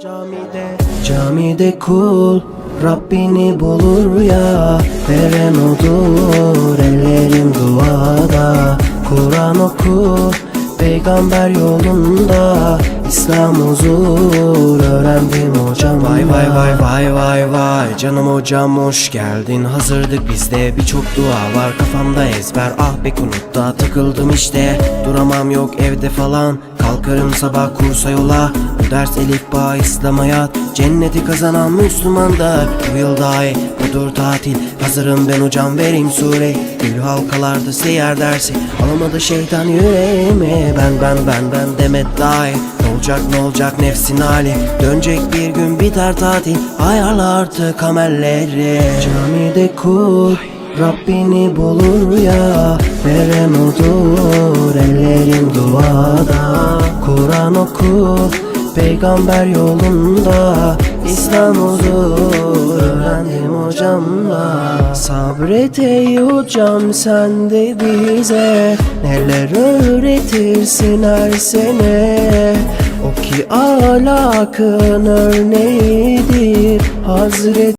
Camide kul Rabbini bulur ya Veren odur ellerim duada. Kur'an oku Peygamber yolunda. İslam huzur öğrendim hocam Vay vay vay vay vay vay. Canım hocam hoş geldin. Hazırdık bizde. Birçok dua var Kafamda ezber. Ah be kunutta Takıldım işte. Duramam yok evde falan. Kalkarım sabah kursa yola ders elif bağ İslam hayat Cenneti kazanan Müslümandır Bu yıl dahi budur tatil. Hazırım ben hocam vereyim sure. Gül halkalarda seyer dersi. Alamadı şeytan yüreğime Ben ben ben ben demet dahi. Olacak ne olacak nefsin hali? Dönecek bir gün biter tatil. Ayarla artık amelleri. Camide kul Rabbini bulur ya. Veren odur ellerim duada. Kur'an oku Peygamber yolunda İslam huzur öğrendim hocamla. Sabret ey hocam sen de bize Neler öğretirsin her sene? O ki alakın örneğidir Hazret